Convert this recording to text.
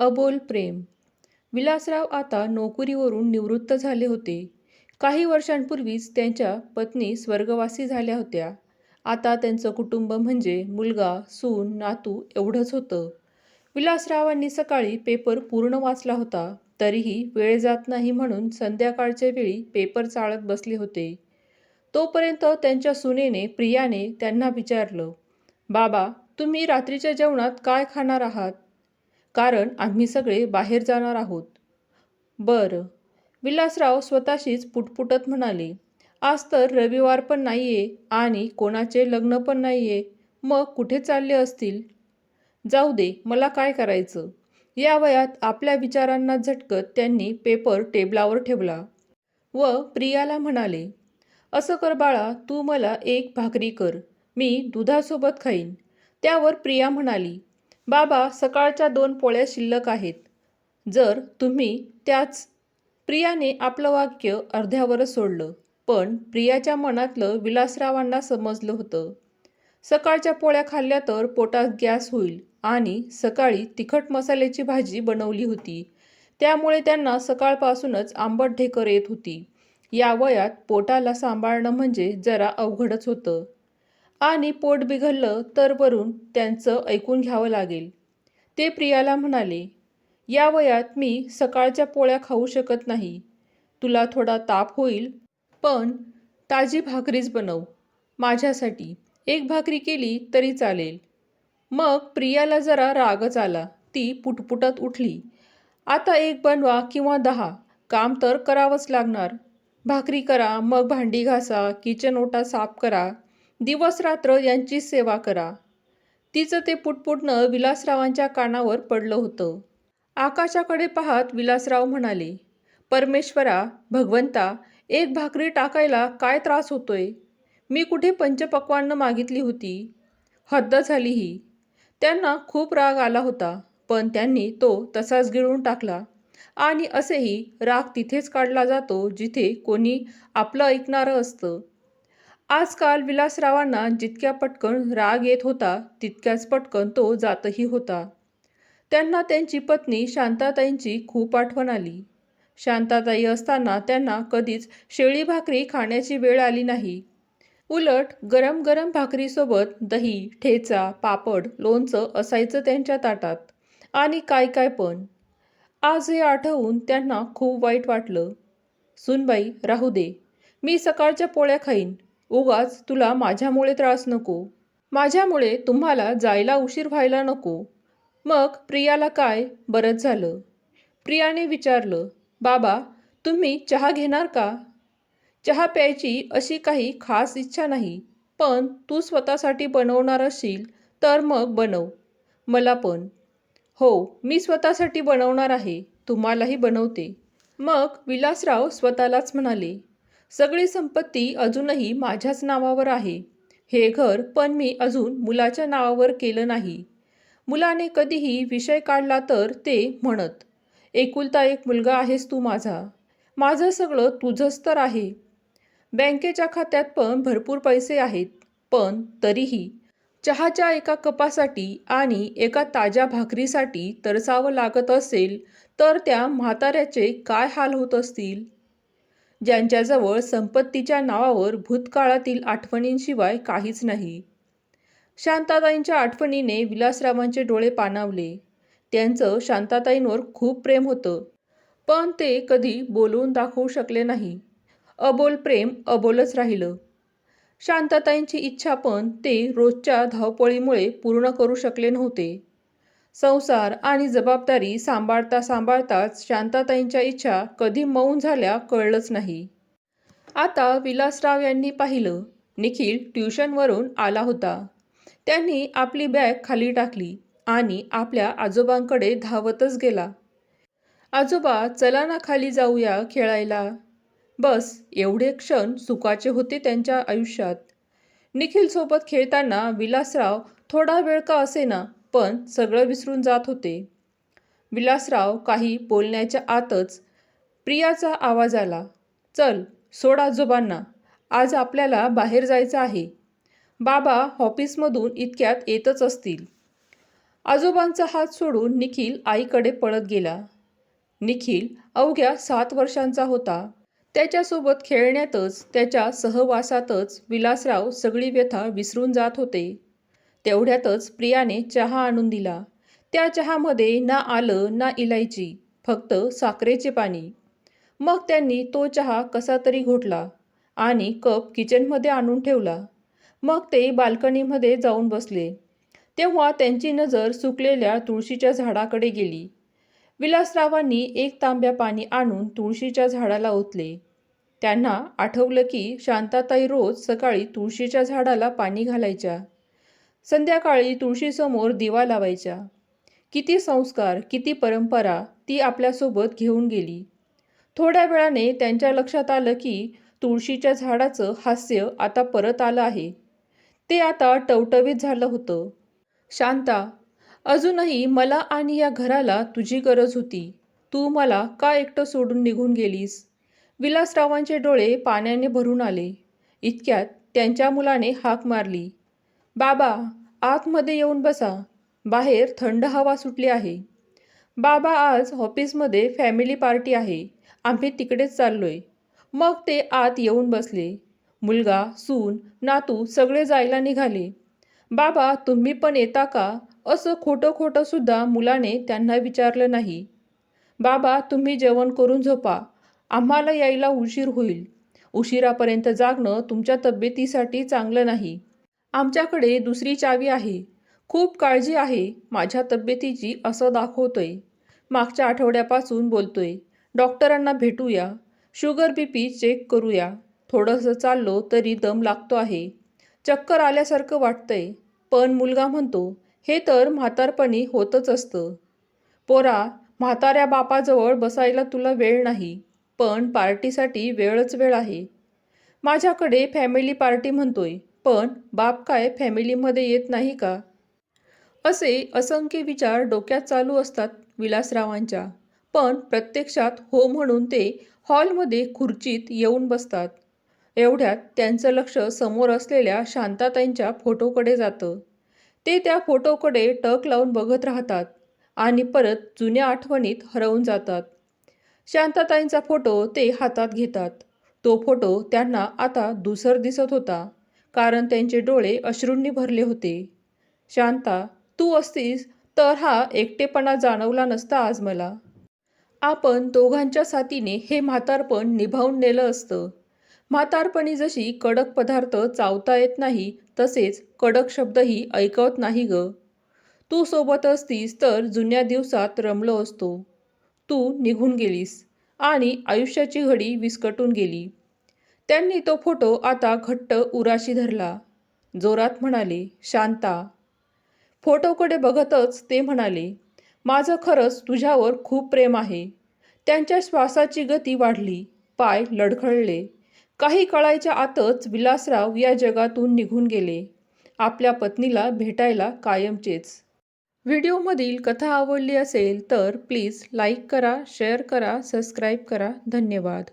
अबोल प्रेम. विलासराव आता नोकरीवरून निवृत्त झाले होते. काही वर्षांपूर्वीच त्यांच्या पत्नी स्वर्गवासी झाल्या होत्या. आता त्यांचं कुटुंब म्हणजे मुलगा सून नातू एवढंच होतं. विलासरावांनी सकाळी पेपर पूर्ण वाचला होता. तरीही वेळ जात नाही म्हणून संध्याकाळच्या वेळी पेपर चाळत बसले होते. तोपर्यंत त्यांच्या सुनेने प्रियाने त्यांना विचारलं बाबा तुम्ही रात्रीच्या जेवणात काय खाणार आहात? कारण आम्ही सगळे बाहेर जाणार आहोत. बरं. विलासराव स्वतःशीच पुटपुटत म्हणाले आज तर रविवार पण नाही आहे आणि कोणाचे लग्न पण नाही आहे मग कुठे चालले असतील? जाऊ दे मला काय करायचं? या वयात आपल्या विचारांना झटकत त्यांनी पेपर टेबलावर ठेवला व प्रियाला म्हणाले असं कर बाळा तू मला एक भाकरी कर. मी दुधासोबत खाईन. त्यावर प्रिया म्हणाली बाबा सकाळच्या दोन पोळ्या शिल्लक आहेत. जर तुम्ही त्याच प्रियाने आपलं वाक्य अर्ध्यावरच सोडलं पण प्रियाच्या मनातलं विलासरावांना समजलं होतं. सकाळच्या पोळ्या खाल्ल्या तर पोटात गॅस होईल आणि सकाळी तिखट मसाल्याची भाजी बनवली होती. त्यामुळे त्यांना सकाळपासूनच आंबट ढेकर येत होती. या वयात पोटाला सांभाळणं म्हणजे जरा अवघडच होतं. आणि पोट बिघडलं तर वरून त्यांचं ऐकून घ्यावं लागेल. ते प्रियाला म्हणाले या वयात मी सकाळच्या पोळ्या खाऊ शकत नाही. तुला थोडा ताप होईल पण ताजी भाकरीच बनव. माझ्यासाठी एक भाकरी केली तरी चालेल. मग प्रियाला जरा रागच आला. ती पुटपुटत उठली. आता एक बनवा किंवा दहा. काम तर करावंच लागणार. भाकरी करा मग भांडी घासा किचन ओटा साफ करा. दिवस रात्र यांची सेवा करा. तिचं ते पुटपुटणं विलासरावांच्या कानावर पडलं होतं. आकाशाकडे पाहत विलासराव म्हणाले परमेश्वरा भगवंता एक भाकरी टाकायला काय त्रास होतोय? मी कुठे पंचपक्वानं मागितली होती? हद्द झाली ही. त्यांना खूप राग आला होता पण त्यांनी तो तसाच गिळून टाकला. आणि असेही राग तिथेच काढला जातो जिथे कोणी आपलं ऐकणारं असतं. आजकाल विलासरावांना जितक्या पटकन राग येत होता तितक्याच पटकन तो जातही होता. त्यांना त्यांची पत्नी शांताताईंची खूप आठवण आली. शांताताई असताना त्यांना कधीच शेळी भाकरी खाण्याची वेळ आली नाही. उलट गरम गरम भाकरीसोबत दही ठेचा पापड लोणचं असायचं त्यांच्या ताटात. आणि काय काय पण. आज हे आठवून त्यांना खूप वाईट वाटलं. सुनबाई राहू दे. मी सकाळच्या पोळ्या खाईन. उगाच तुला माझ्यामुळे त्रास नको. माझ्यामुळे तुम्हाला जायला उशीर व्हायला नको. मग प्रियाला काय? बरंच झालं. प्रियाने विचारलं बाबा तुम्ही चहा घेणार का? चहा प्यायची अशी काही खास इच्छा नाही पण तू स्वतःसाठी बनवणार असशील तर मग बनव. मला पण. हो मी स्वतःसाठी बनवणार आहे तुम्हालाही बनवते. मग विलासराव स्वतःलाच म्हणाले सगळी संपत्ती अजूनही माझ्याच नावावर आहे. हे घर पण मी अजून मुलाच्या नावावर केलं नाही. मुलाने कधीही विषय काढला तर ते म्हणत एकुलता एक मुलगा आहेस तू माझा. माझं सगळं तुझंच तर आहे. बँकेच्या खात्यात पण भरपूर पैसे आहेत पण तरीही चहाच्या एका कपासाठी आणि एका ताज्या भाकरीसाठी तरसावं लागत असेल तर त्या म्हाताऱ्याचे काय हाल होत असतील? ज्यांच्याजवळ संपत्तीच्या नावावर भूतकाळातील आठवणींशिवाय काहीच नाही. शांताताईंच्या आठवणीने विलासरावांचे डोळे पाणावले. त्यांचं शांताताईंवर खूप प्रेम होतं. पण ते कधी बोलवून दाखवू शकले नाही. अबोल प्रेम अबोलच राहिलं. शांताताईंची इच्छा पण ते रोजच्या धावपळीमुळे पूर्ण करू शकले नव्हते. संसार आणि जबाबदारी सांभाळता सांभाळताच शांताताईंच्या इच्छा कधी मौन झाल्या कळलंच नाही. आता विलासराव यांनी पाहिलं निखिल ट्युशनवरून आला होता. त्यांनी आपली बॅग खाली टाकली आणि आपल्या आजोबांकडे धावतच गेला. आजोबा चला ना खाली जाऊया खेळायला. बस एवढे क्षण सुखाचे होते त्यांच्या आयुष्यात. निखिलसोबत खेळताना विलासराव थोडा वेळ का असेना? पण सगळं विसरून जात होते. विलासराव काही बोलण्याच्या आतच प्रियाचा आवाज आला चल सोड आजोबांना. आज आपल्याला बाहेर जायचं आहे. बाबा ऑफिसमधून इतक्यात येतच असतील. आजोबांचा हात सोडून निखिल आईकडे पळत गेला. निखिल अवघ्या सात वर्षांचा होता. त्याच्यासोबत खेळण्यातच त्याच्या सहवासातच विलासराव सगळी व्यथा विसरून जात होते. तेवढ्यातच प्रियाने चहा आणून दिला. त्या चहामध्ये ना आलं ना इलायची फक्त साखरेचे पाणी. मग त्यांनी तो चहा कसा तरी घोटला आणि कप किचनमध्ये आणून ठेवला. मग ते बाल्कनीमध्ये जाऊन बसले. तेव्हा त्यांची नजर सुकलेल्या तुळशीच्या झाडाकडे गेली. विलासरावांनी एक तांब्या पाणी आणून तुळशीच्या झाडाला ओतले. त्यांना आठवलं की शांताताई रोज सकाळी तुळशीच्या झाडाला पाणी घालायच्या. संध्याकाळी तुळशीसमोर दिवा लावायच्या. किती संस्कार किती परंपरा ती आपल्यासोबत घेऊन गेली. थोड्या वेळाने त्यांच्या लक्षात आलं की तुळशीच्या झाडाचं हास्य आता परत आलं आहे. ते आता टवटवीत झालं होतं. शांता अजूनही मला आणि या घराला तुझी गरज होती. तू मला का एकटं सोडून निघून गेलीस विलासरावांचे डोळे पाण्याने भरून आले. इतक्यात त्यांच्या मुलाने हाक मारली. बाबा आतमध्ये येऊन बसा. बाहेर थंड हवा सुटली आहे. बाबा आज ऑफिसमध्ये फॅमिली पार्टी आहे. आम्ही तिकडेच चाललोय. मग ते आत येऊन बसले. मुलगा सून नातू सगळे जायला निघाले. बाबा तुम्ही पण येता का? असं खोटं खोटं सुद्धा मुलाने त्यांना विचारलं नाही. बाबा तुम्ही जेवण करून झोपा. आम्हाला यायला उशीर होईल. उशिरापर्यंत जागणं तुमच्या तब्येतीसाठी चांगलं नाही. आमच्याकडे दुसरी चावी आहे. खूप काळजी आहे. माझ्या तब्येतीची असं दाखवतोय. मागच्या आठवड्यापासून बोलतोय. डॉक्टरांना भेटूया. शुगर बी पी चेक करूया. थोडंसं चाललो तरी दम लागतो आहे. चक्कर आल्यासारखं वाटतंय. पण मुलगा म्हणतो हे तर म्हातारपणी होतच असतं. पोरा म्हाताऱ्या बापाजवळ बसायला तुला वेळ नाही. पण पार्टीसाठी वेळच वेळ आहे. माझ्याकडे फॅमिली पार्टी म्हणतोय. पण बाप काय फॅमिलीमध्ये येत नाही का? असे असंख्य विचार डोक्यात चालू असतात विलासरावांच्या. पण प्रत्यक्षात हो म्हणून ते हॉलमध्ये खुर्चीत येऊन बसतात. एवढ्यात त्यांचं लक्ष समोर असलेल्या शांताताईंच्या फोटोकडे जातं. ते त्या फोटोकडे टक लावून बघत राहतात आणि परत जुन्या आठवणीत हरवून जातात. शांताताईंचा फोटो ते हातात घेतात. तो फोटो त्यांना आता दुसर दिसत होता. कारण त्यांचे डोळे अश्रूंनी भरले होते. शांता तू असतीस तर हा एकटेपणा जाणवला नसता आज मला. आपण दोघांच्या साथीने हे म्हातारपण निभावून नेलं असतं. म्हातारपणी जशी कडक पदार्थ चावता येत नाही तसेच कडक शब्दही ऐकवत नाही ग. तू सोबत असतीस तर जुन्या दिवसात रमलो असतो. तू निघून गेलीस आणि आयुष्याची घडी विस्कटून गेली. त्यांनी तो फोटो आता घट्ट उराशी धरला. जोरात म्हणाले शांता. फोटोकडे बघतच ते म्हणाले माझं खरंच तुझ्यावर खूप प्रेम आहे. त्यांच्या श्वासाची गती वाढली पाय लडखडले काही कळायच्या आतच विलासराव या जगातून निघून गेले. आपल्या पत्नीला भेटायला कायमचेच. व्हिडिओमधील कथा आवडली असेल तर प्लीज लाईक करा शेअर करा सबस्क्राईब करा. धन्यवाद.